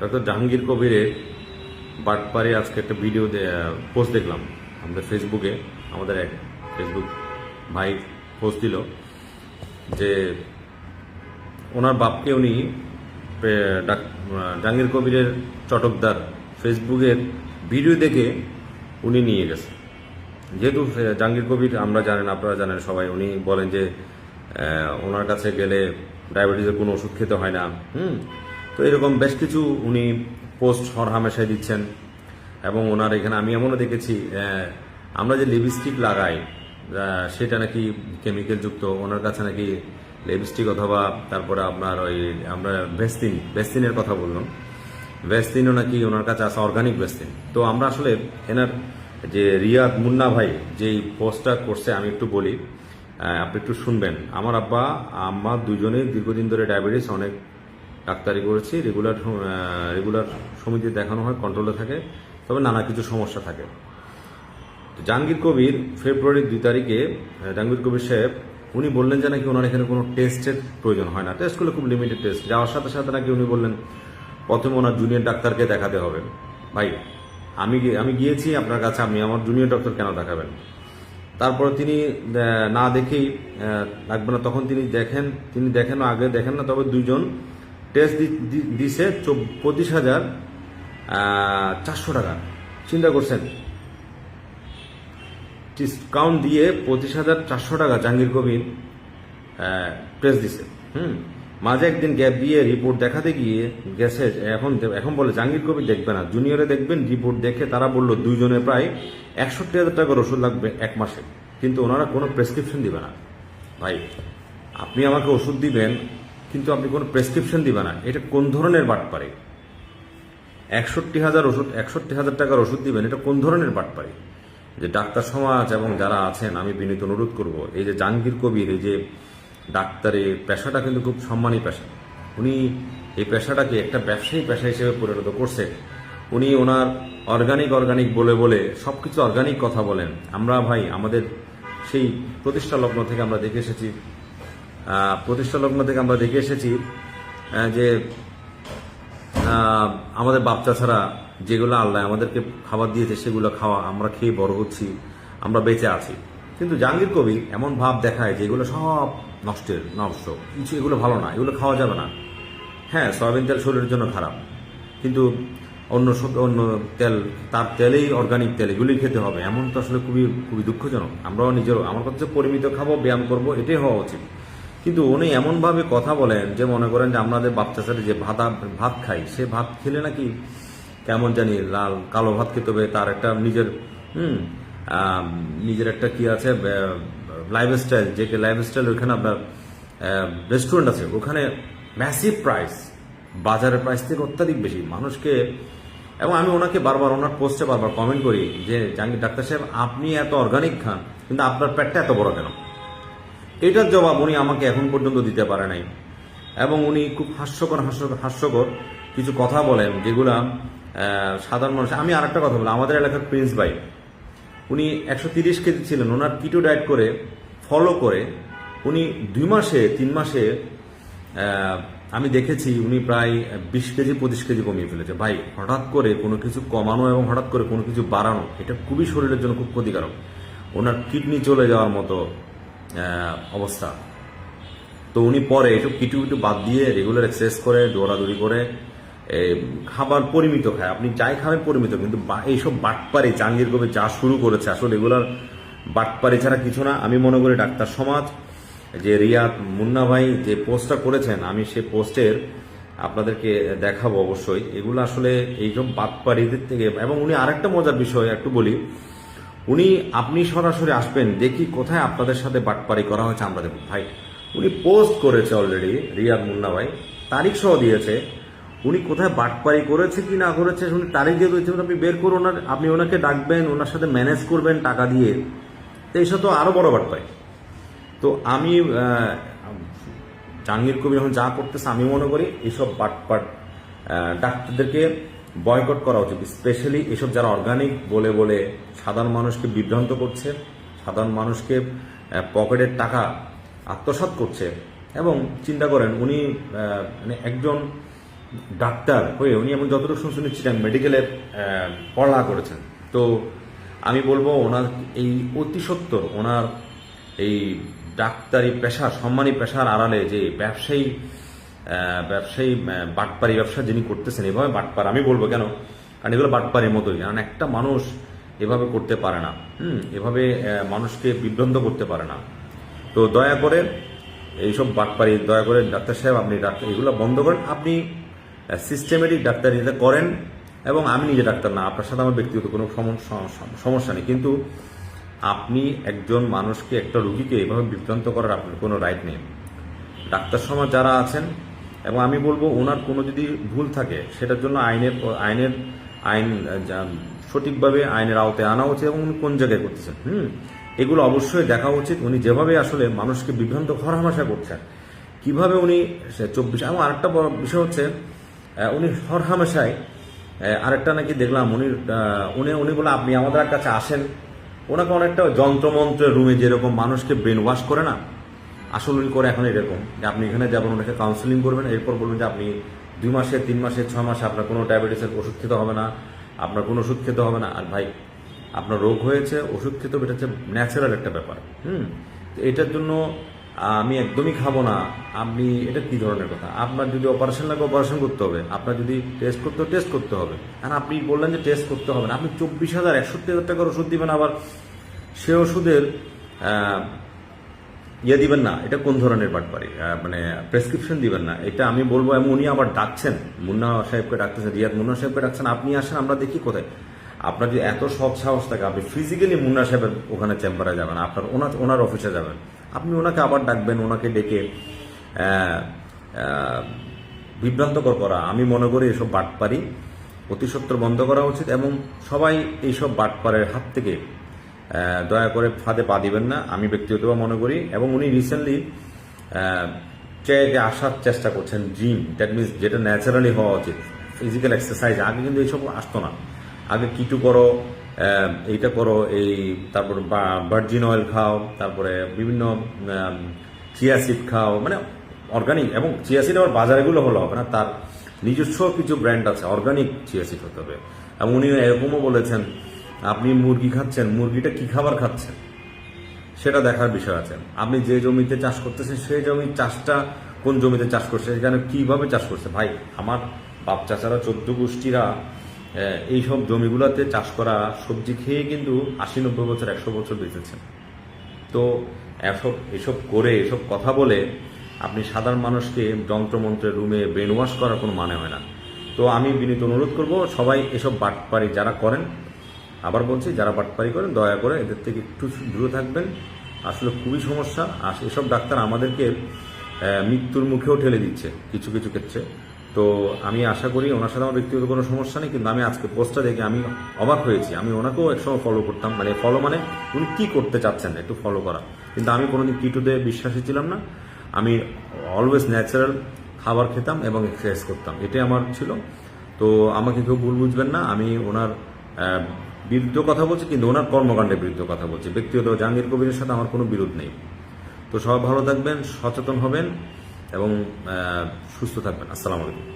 Doctor Jahangir কবিরের বাটপারে আজকে একটা ভিডিও পোস্ট দেখলাম। আমাদের ফেসবুকে আমাদের এক ফেসবুক ভাই পোস্ট দিল যে ওনার বাপকে উনি জাহাঙ্গীর কবিরের চটকদার ফেসবুকের ভিডিও দেখে উনি নিয়ে গেছে। যেহেতু জাহাঙ্গীর কবির আমরা জানেন, আপনারা জানেন সবাই, উনি বলেন যে ওনার কাছে গেলে ডায়াবেটিসের কোনো ওষুধ খেতে হয় না, হুম? তো এরকম বেশ কিছু উনি পোস্ট হর হামেশায় দিচ্ছেন। এবং ওনার এখানে আমি এমনও দেখেছি আমরা যে লিপস্টিক লাগাই সেটা নাকি কেমিক্যাল যুক্ত, ওনার কাছে নাকি লিপস্টিক অথবা তারপরে আপনার ওই আমরা ভেস্তিন, ভেস্তিনের কথা বললাম। ভেস্তিনও নাকি ওনার কাছে আছে অর্গানিক ভেস্তিন। তো আমরা আসলে এনার যে রিয়াদ মুন্না ভাই যেই পোস্টটা করছে, আমি একটু বলি আপনি একটু শুনবেন। আমার আব্বা, আম্মা দুজনেই দীর্ঘদিন ধরে ডায়াবেটিস অনেক ডাক্তারি করেছি রেগুলার রেগুলার সমিতি দেখানো হয় কন্ট্রোলে থাকে, তবে নানা কিছু সমস্যা থাকে। জাহাঙ্গীর কবির ফেব্রুয়ারির দুই তারিখে জাহাঙ্গীর কবির সাহেব, উনি বললেন যে নাকি ওনার এখানে কোনো টেস্টের প্রয়োজন হয় না। টেস্ট করলে খুব লিমিটেড টেস্ট যাওয়ার সাথে সাথে নাকি উনি বললেন, প্রথমে ওনার জুনিয়র ডাক্তারকে দেখাতে হবে। ভাই, আমি আমি গিয়েছি, আপনার কাছে আপনি আমার জুনিয়র ডক্টর কেন দেখাবেন? তারপরে তিনি না দেখেই লাগবে না। তখন তিনি দেখেন তিনি দেখেন আগে দেখেন না, তবে দুইজন টেস্ট দিছে পঁচিশ হাজার চারশো টাকা। চিন্তা করছেন? ডিসকাউন্ট দিয়ে পঁচিশ হাজার চারশো টাকা জাহাঙ্গীর কবির প্রেস দিছে। হুম? মাঝে একদিন গ্যাপ দিয়ে রিপোর্ট দেখাতে গিয়ে গেছে, এখন এখন বলে জাহাঙ্গীর কবির দেখবে না। জুনিয়রে দেখবেন রিপোর্ট দেখে তারা বলল দুইজনে প্রায় একষট্টি হাজার টাকার ওষুধ লাগবে এক মাসে। কিন্তু ওনারা কোনো প্রেসক্রিপশন দিবে না। ভাই, আপনি আমাকে ওষুধ দিবেন কিন্তু আপনি কোনো প্রেসক্রিপশন দিবে না। এটা কোন ধরনের বাটপারে? একষট্টি হাজার ওষুধ একষট্টি হাজার টাকার ওষুধ দিবেন, এটা কোন ধরনের বাটপারে? যে ডাক্তার সমাজ এবং যারা আছেন, আমি বিনীত অনুরোধ করব, এই যে জাহাঙ্গীর কবির, এই যে ডাক্তারি পেশাটা কিন্তু খুব সম্মানী পেশা। উনি এই পেশাটাকে একটা ব্যবসায়ী পেশা হিসেবে পরিণত করছেন। উনি ওনার অর্গানিক অর্গানিক বলে বলে সব কিছু অর্গানিক কথা বলেন। আমরা ভাই, আমাদের সেই প্রতিষ্ঠা লগ্ন থেকে আমরা দেখে এসেছি আহ, প্রতিষ্ঠা লগ্ন থেকে আমরা দেখে এসেছি যে আমাদের বাচ্চা ছাড়া যেগুলো আল্লাহ আমাদেরকে খাবার দিয়েছে সেগুলো খাওয়া আমরা খেয়ে বড় হচ্ছি আমরা বেঁচে আছি। কিন্তু জাহাঙ্গীর কবি এমন ভাব দেখায় যে এগুলো সব নষ্টের নষ্ট। কিছু এগুলো ভালো না এগুলো খাওয়া যাবে না। হ্যাঁ সয়াবিন তেল শরীরের জন্য খারাপ। কিন্তু অন্য অন্য তেল তার তেলেই অর্গানিক তেল এগুলোই খেতে হবে। এমন তো আসলে খুবই খুবই দুঃখজনক। আমরাও নিজেরও আমার কাছে পরিমিত খাব ব্যায়াম করব এটাই হওয়া উচিত। কিন্তু উনি এমনভাবে কথা বলেন যে মনে করেন যে আমাদের বাচ্চা ছেলে যে ভাত ভাত খাই, সে ভাত খেলে নাকি কেমন জানি লাল কালো ভাত খেতে হবে, তার একটা নিজের, হুম নিজের একটা কি আছে লাইফস্টাইল যে লাইফস্টাইল ওখানে আপনার রেস্টুরেন্ট আছে, ওখানে ম্যাসিভ প্রাইস বাজারের প্রাইস থেকে অত্যাধিক বেশি। মানুষকে, এবং আমি ওনাকে বারবার ওনার পোস্টে বারবার কমেন্ট করি যে, জাহাঙ্গীর, ডাক্তার সাহেব, আপনি এত অর্গানিক খান, কিন্তু আপনার পেটটা এত বড় কেন? এটার জবাব উনি আমাকে এখন পর্যন্ত দিতে পারে নাই। এবং উনি খুব হাস্যকর হাস্যকর হাস্যকর কিছু কথা বলেন, যেগুলা সাধারণ মানুষ আমি আরেকটা কথা বলি, আমাদের এলাকার প্রিন্স ভাই, উনি একশো তিরিশ কেজি ছিলেন, ওনার কিটো ডায়েট করে ফলো করে, উনি দুই মাসে, তিন মাসে আমি দেখেছি উনি প্রায় বিশ কেজি, পঁচিশ কেজি কমিয়ে ফেলেছে। ভাই, হঠাৎ করে কোনো কিছু কমানো এবং হঠাৎ করে কোনো কিছু বাড়ানো, এটা খুবই শরীরের জন্য খুব ক্ষতিকারক। ওনার কিডনি চলে যাওয়ার মতো অবস্থা। তো উনি পরে এসব কিটু কিটু বাদ দিয়ে রেগুলার এক্সারসাইজ করে, দৌড়াদৌড়ি করে খাবার পরিমিত খায়। আপনি যাই খাবেন পরিমিত, কিন্তু এইসব বাটপারি জাঙ্গির কবে যা শুরু করেছে, আসলে রেগুলার বাটপারি ছাড়া কিছু না। আমি মনে করি ডাক্তার সমাজ, যে রিয়াদ মুন্না ভাই যে পোস্টটা করেছেন, আমি সে পোস্টের আপনাদেরকে দেখাবো অবশ্যই। এগুলো আসলে এইসব বাটপারিদের থেকে, এবং উনি আরেকটা মজার বিষয় একটু বলি। উনি, আপনি সরাসরি আসবেন, দেখি কোথায় আপনাদের সাথে বাটপারি করা হয়েছে, আমরা দেখব। ভাই, উনি পোস্ট করেছে অলরেডি রিয়াদ মুন্না ভাই, তারিখ সহ দিয়েছে। উনি কোথায় বাটপারি করেছে কি না করেছে, উনি তারিখ দিয়ে দিয়েছে আপনি বের করুন ওনার আপনি ওনাকে ডাকবেন, ওনার সাথে ম্যানেজ করবেন টাকা দিয়ে। তো এইসব তো আরও বড় বাটপারি। তো আমি জাহাঙ্গীর কবির এখন যা করতেছে আমি মনে করি, এইসব বাটপাট ডাক্তারদেরকে বয়কট করা উচিত স্পেশালি এসব যারা অর্গানিক বলে বলে সাধারণ মানুষকে বিভ্রান্ত করছে, সাধারণ মানুষকে পকেটের টাকা আত্মসাৎ করছে এবং চিন্তা করেন উনি মানে একজন ডাক্তার হয়ে উনি এমন যতটুকু শুনছেন চিটাং মেডিকেলে পড়া করেছেন। তো আমি বলব ওনার এই অতি সত্তর, ওনার এই ডাক্তারি পেশা, সম্মানী পেশার আড়ালে যে ব্যবসায়ী ব্যবসায়ী বাটপারি ব্যবসা যিনি করতেছেন, এভাবে বাটপার আমি বলব কেন? কারণ এগুলো বাটপারের মতোই। কারণ একটা মানুষ এভাবে করতে পারে না। হুম, এভাবে মানুষকে বিভ্রান্ত করতে পারে না। তো দয়া করে এইসব বাটপারি দয়া করে ডাক্তার সাহেব, আপনি ডাক্তার, এগুলো বন্ধ করেন। আপনি সিস্টেমেটিক ডাক্তারিতে করেন, এবং আমি নিজে ডাক্তার না, আপনার সাথে আমার ব্যক্তিগত কোনো সমস্যা নেই। কিন্তু আপনি একজন মানুষকে, একটা রুগীকে এভাবে বিভ্রান্ত করার আপনার কোনো রাইট নেই। ডাক্তার সমাজ যারা আছেন এবং আমি বলব ওনার কোনো যদি ভুল থাকে, সেটার জন্য আইনের আইনের আইন সঠিকভাবে আইনের আওতায় আনা উচিত এবং উনি কোন জায়গায় করতেছেন, হুম? এগুলো অবশ্যই দেখা উচিত। উনি যেভাবে আসলে মানুষকে বিভ্রান্ত হরহামেশা করছেন, কীভাবে উনি চব্বিশ, এবং আরেকটা বড় বিষয় হচ্ছে উনি হরহামেশায় আরেকটা নাকি দেখলাম উনি উনি উনি বলে, আপনি আমাদের কাছে আসেন। ওনাকে অনেকটা যন্ত্রমন্ত্রের রুমে যেরকম মানুষকে ব্রেন ওয়াশ করে না আসলে করে এখন এরকম যে আপনি এখানে যাবেন, ওনাকে কাউন্সিলিং করবেন, এরপর বলবেন যে আপনি দুই মাসে, তিন মাসে, ছয় মাসে আপনার কোনো ডায়াবেটিসের ওষুধ খেতে হবে না, আপনার কোনো ওষুধ খেতে হবে না। আর ভাই, আপনার রোগ হয়েছে, ওষুধ খেতে এটা হচ্ছে ন্যাচারাল একটা ব্যাপার। হুম? তো এটার জন্য আমি একদমই খাব না। আপনি, এটা কী ধরনের কথা? আপনার যদি অপারেশন লাগে অপারেশন করতে হবে। আপনার যদি টেস্ট করতে হবে টেস্ট করতে হবে। আর আপনি বললেন যে টেস্ট করতে হবে না। আপনি চব্বিশ হাজার একষট্টি হাজার টাকার ওষুধ দিবেন আবার। সে ওষুধের ইয়ে দিবেন না, এটা কোন ধরনের বাটপারি মানে প্রেসক্রিপশন দিবেন না। এটা আমি বলব এবং উনি আবার ডাকছেন। মুন্না সাহেবকে ডাকতেছেন রিয়াদ মুন্না সাহেবকে ডাকছেন, আপনি আসেন, আমরা দেখি কোথায়। আপনার যদি এত সৎ সাহস থাকে, আপনি ফিজিক্যালি মুন্না সাহেবের ওখানে চেম্বারে যাবেন, আপনার ওনার ওনার অফিসে যাবেন। আপনি ওনাকে আবার ডাকবেন, ওনাকে ডেকে বিভ্রান্তকর করা। আমি মনে করি এসব বাটপারি অতি সত্বর বন্ধ করা উচিত, এবং সবাই এইসব বাটপারের হাত থেকে দয়া করে ফাঁদে পা দিবেন না, আমি ব্যক্তিগতভাবে মনে করি। এবং উনি রিসেন্টলি চেয়ে আসার চেষ্টা করছেন জিম দ্যাট মিনস যেটা ন্যাচারালি হওয়া উচিত। ফিজিক্যাল এক্সারসাইজ আগে কিন্তু এইসব আসতো না। আগে কিটু করো এইটা করো, এই, তারপর ভার্জিন অয়েল খাও, তারপরে বিভিন্ন চিয়া সিড খাও মানে অর্গানিক এবং চিয়া সিড আবার বাজারেগুলো হলো হবে না তার নিজস্ব কিছু ব্র্যান্ড আছে অর্গানিক চিয়া সিড হতে হবে। এবং উনি এরকমও বলেছেন আপনি মুরগি খাচ্ছেন, মুরগিটা কি খাবার খাচ্ছেন সেটা দেখার বিষয় আছে। আপনি যে জমিতে চাষ করতেছেন সেই জমির চাষটা কোন জমিতে চাষ করছে, সেখানে কীভাবে চাষ করছে? ভাই, আমার বাপ চাচারা, চোদ্দ গোষ্ঠীরা এইসব জমিগুলোতে চাষ করা সবজি খেয়ে কিন্তু আশি নব্বই বছর, একশো বছর বেঁচেছেন। তো এসব এসব করে, এসব কথা বলে আপনি সাধারণ মানুষকে যন্ত্রমন্ত্রের রুমে ব্রেন ওয়াশ করার কোনো মানে হয় না। তো আমি বিনীত অনুরোধ করব, সবাই এসব বাটপারি যারা করেন আবার বলছি, যারা বাটপারি করেন, দয়া করে এদের থেকে একটু দূরে থাকবেন। আসলে খুবই সমস্যা। আর এসব ডাক্তার আমাদেরকে মৃত্যুর মুখেও ঠেলে দিচ্ছে কিছু কিছু ক্ষেত্রে। তো আমি আশা করি ওনার সাথে আমার ব্যক্তিগত কোনো সমস্যা নেই, কিন্তু আমি আজকে পোস্টটা দেখে আমি অবাক হয়েছি। আমি ওনাকেও একসময় ফলো করতাম। মানে ফলো মানে উনি কী করতে চাচ্ছেন একটু ফলো করা। কিন্তু আমি কোনোদিন কিটুতে বিশ্বাসী ছিলাম না। আমি অলওয়েজ ন্যাচারাল খাবার খেতাম এবং এক্সারসাইজ করতাম। এটাই আমার ছিল। তো আমাকে কেউ ভুল বুঝবেন না। আমি ওনার বিরুদ্ধে কথা বলছে, কিন্তু ওনার কর্মকাণ্ডের বিরুদ্ধে কথা বলছে। ব্যক্তিগত জাহাঙ্গীর কবিরের সাথে আমার কোনো বিরোধ নেই। তো সবাই ভালো থাকবেন, সচেতন হবেন এবং সুস্থ থাকবেন। আসসালামু আলাইকুম।